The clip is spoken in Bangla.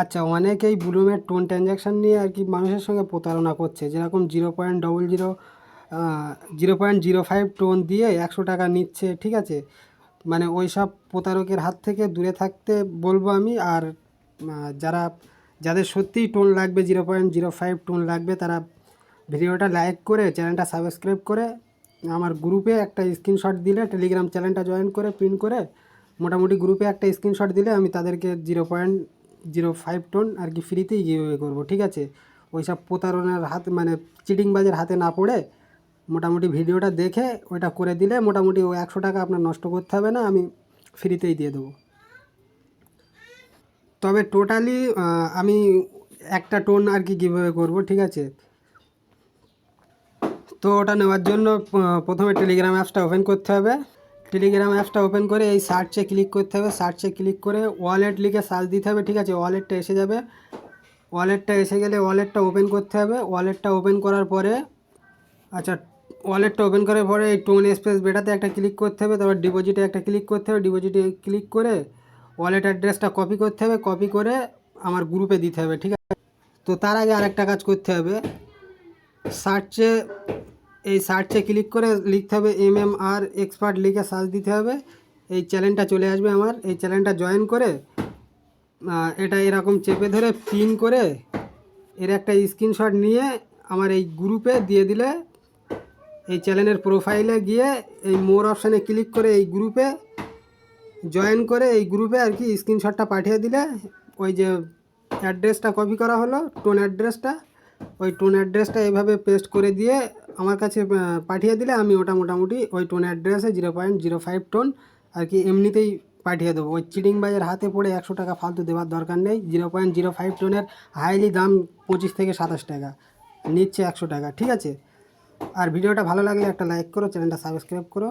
আচ্ছা অনেকেই ব্লুমের টোন ট্রানজ্যাকশান নিয়ে আর কি মানুষের সঙ্গে প্রতারণা করছে। যেরকম zero point double zero zero point zero five TON দিয়ে একশো টাকা নিচ্ছে, ঠিক আছে? মানে ওই সব প্রতারকের হাত থেকে দূরে থাকতে বলব আমি। আর যারা, যাদের সত্যিই টোন লাগবে, zero point zero five TON লাগবে, তারা ভিডিওটা লাইক করে, চ্যানেলটা সাবস্ক্রাইব করে, আমার গ্রুপে একটা স্ক্রিনশট দিলে, টেলিগ্রাম চ্যানেলটা জয়েন করে প্রিন্ট করে, মোটামুটি গ্রুপে একটা স্ক্রিনশট দিলে আমি তাদেরকে zero point zero five TON আর কি ফ্রিতেই গিভওয়ে করব, ঠিক আছে? ওই সব প্রতারণার হাত মানে চিটিংবাজের হাতে না পড়ে মোটামুটি ভিডিওটা দেখে ওইটা করে দিলে মোটামুটি ওই একশো টাকা আপনার নষ্ট করতে হবে না, আমি ফ্রিতেই দিয়ে দেবো। তবে টোটালি আমি একটা টোন আর কি গিভওয়ে করব, ঠিক আছে? তো ওটা নেওয়ার জন্য প্রথমে টেলিগ্রাম অ্যাপসটা ওপেন করতে হবে। টেলিগ্রাম অ্যাপসটা ওপেন করে এই সার্চে ক্লিক করতে হবে। সার্চে ক্লিক করে ওয়ালেট লিখে সার্চ দিতে হবে, ঠিক আছে? ওয়ালেটটা এসে যাবে। ওয়ালেটটা এসে গেলে ওয়ালেটটা ওপেন করতে হবে। ওয়ালেটটা ওপেন করার পরে আচ্ছা ওয়ালেটটা ওপেন করার পরে এই টোন স্পেস বেটাতে একটা ক্লিক করতে হবে। তারপর ডিপোজিটে একটা ক্লিক করতে হবে। ডিপোজিটে ক্লিক করে ওয়ালেট অ্যাড্রেসটা কপি করতে হবে। কপি করে আমার গ্রুপে দিতে হবে, ঠিক আছে? তো তার আগে আরেকটা কাজ করতে হবে। সার্চে এই সার্চে ক্লিক করে লিখতে হবে এম এম আর এক্সপার্ট লিখে সার্চ দিতে হবে। এই চ্যানেলটা চলে আসবে আমার। এই চ্যানেলটা জয়েন করে এটা এরকম চেপে ধরে পিন করে এর একটা স্ক্রিনশট নিয়ে আমার এই গ্রুপে দিয়ে দিলে এই চ্যানেলের প্রোফাইলে গিয়ে এই মোর অপশানে ক্লিক করে এই গ্রুপে জয়েন করে এই গ্রুপে আর কি স্ক্রিনশটটা পাঠিয়ে দিলে ওই যে অ্যাড্রেসটা কপি করা হলো, টোন অ্যাড্রেসটা, ওই টোন অ্যাড্রেসটা এভাবে পেস্ট করে দিয়ে আমার কাছে পাঠিয়ে দিলে আমি ওটা মোটামুটি ওই টোন অ্যাড্রেসে zero point zero five TON আর কি এমনিতেই পাঠিয়ে দেবো। ওই চিটিং বাজের হাতে পড়ে একশো টাকা ফালতু দেওয়ার দরকার নেই। জিরো পয়েন্ট জিরো ফাইভ টোনের হাইলি দাম পঁচিশ থেকে সাতাশ টাকা। নিচ্ছে একশো টাকা, ঠিক আছে? আর ভিডিওটা ভালো লাগলে একটা লাইক করো চ্যানেলটা সাবস্ক্রাইব করো।